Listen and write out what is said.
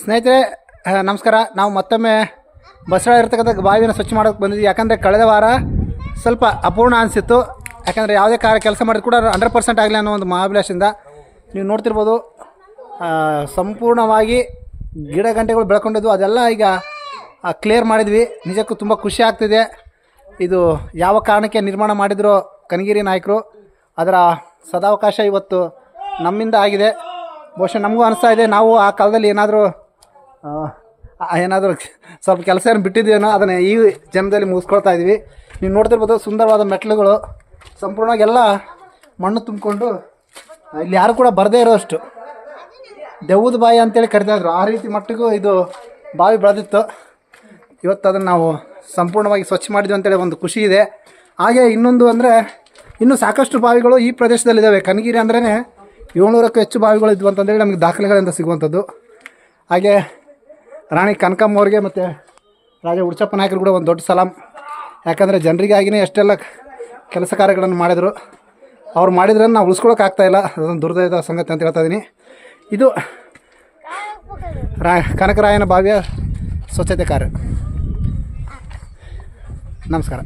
ಸ್ನೇಹಿತರೆ ನಮಸ್ಕಾರ. ನಾವು ಮತ್ತೊಮ್ಮೆ ಬಸಳ ಇರ್ತಕ್ಕಂಥ ಬಾವಿನ ಸ್ವಚ್ಛ ಮಾಡೋಕ್ಕೆ ಬಂದಿದ್ವಿ. ಯಾಕಂದರೆ ಕಳೆದ ವಾರ ಸ್ವಲ್ಪ ಅಪೂರ್ಣ ಅನಿಸಿತ್ತು. ಯಾಕಂದರೆ ಯಾವುದೇ ಕಾರ್ಯ ಕೆಲಸ ಮಾಡಿದ್ರು ಕೂಡ ಹಂಡ್ರೆಡ್ ಪರ್ಸೆಂಟ್ ಆಗಲಿ ಅನ್ನೋ ಒಂದು ಮಹಾಭಿಲಾಷದಿಂದ ನೀವು ನೋಡ್ತಿರ್ಬೋದು. ಸಂಪೂರ್ಣವಾಗಿ ಗಿಡ ಗಂಟೆಗಳು ಬೆಳ್ಕೊಂಡಿದ್ವು. ಅದೆಲ್ಲ ಈಗ ಕ್ಲಿಯರ್ ಮಾಡಿದ್ವಿ. ನಿಜಕ್ಕೂ ತುಂಬ ಖುಷಿ ಆಗ್ತಿದೆ. ಇದು ಯಾವ ಕಾರಣಕ್ಕೆ ನಿರ್ಮಾಣ ಮಾಡಿದ್ರು ಕನಗಿರಿ ನಾಯಕರು, ಅದರ ಸದಾವಕಾಶ ಇವತ್ತು ನಮ್ಮಿಂದ ಆಗಿದೆ. ಬಹುಶಃ ನಮಗೂ ಅನಿಸ್ತಾ ಇದೆ. ನಾವು ಆ ಕಾಲದಲ್ಲಿ ಏನಾದರೂ ಏನಾದರೂ ಸ್ವಲ್ಪ ಕೆಲಸ ಏನು ಬಿಟ್ಟಿದ್ದೇನೋ ಅದನ್ನು ಈ ಜನ್ಮದಲ್ಲಿ ಮುಗಿಸ್ಕೊಳ್ತಾ ಇದ್ದೀವಿ ನೀವು ನೋಡ್ತಿರ್ಬೋದು ಸುಂದರವಾದ ಮೆಟ್ಲುಗಳು ಸಂಪೂರ್ಣವಾಗಿ ಎಲ್ಲ ಮಣ್ಣು ತುಂಬಿಕೊಂಡು ಇಲ್ಲಿ ಯಾರು ಕೂಡ ಬರದೇ ಇರೋಷ್ಟು ದೆವ್ವದ ಬಾಯಿ ಅಂತೇಳಿ ಕರಿತಾ ಇದ್ರು. ಆ ರೀತಿ ಮಟ್ಟಿಗೂ ಇದು ಬಾವಿ ಬೆಳೆದಿತ್ತು. ಇವತ್ತು ಅದನ್ನು ನಾವು ಸಂಪೂರ್ಣವಾಗಿ ಸ್ವಚ್ಛ ಮಾಡಿದ್ವಿ ಅಂತೇಳಿ ಒಂದು ಖುಷಿ ಇದೆ. ಹಾಗೆ ಇನ್ನೊಂದು ಅಂದರೆ, ಇನ್ನೂ ಸಾಕಷ್ಟು ಬಾವಿಗಳು ಈ ಪ್ರದೇಶದಲ್ಲಿದ್ದಾವೆ. ಕನಗಿರಿ ಅಂದ್ರೇ ಏಳ್ನೂರಕ್ಕೂ ಹೆಚ್ಚು ಬಾವಿಗಳು ಇದ್ವು ಅಂತಂದೇಳಿ ನಮಗೆ ದಾಖಲೆಗಳಿಂದ ಸಿಗುವಂಥದ್ದು. ಹಾಗೆ ರಾಣಿ ಕನಕಮ್ಮ ಅವ್ರಿಗೆ ಮತ್ತು ರಾಜ ಉಡ್ಸಪ್ಪ ನಾಯಕರು ಕೂಡ ಒಂದು ದೊಡ್ಡ ಸಲಾಂ. ಯಾಕಂದರೆ ಜನರಿಗಾಗಿನೇ ಎಷ್ಟೆಲ್ಲ ಕೆಲಸ ಕಾರ್ಯಗಳನ್ನು ಮಾಡಿದರು, ಅವ್ರು ಮಾಡಿದ್ರನ್ನು ನಾವು ಉಳಿಸ್ಕೊಳಕ್ಕಾಗ್ತಾಯಿಲ್ಲ ಅದೊಂದು ದುರ್ದೈದ ಸಂಗತಿ ಅಂತ ಹೇಳ್ತಾ ಇದ್ದೀನಿ ಇದು ರಾ, ಕನಕರಾಯನ ಭಾವ್ಯ ಸ್ವಚ್ಛತೆ ಕಾರ್ಯ. ನಮಸ್ಕಾರ.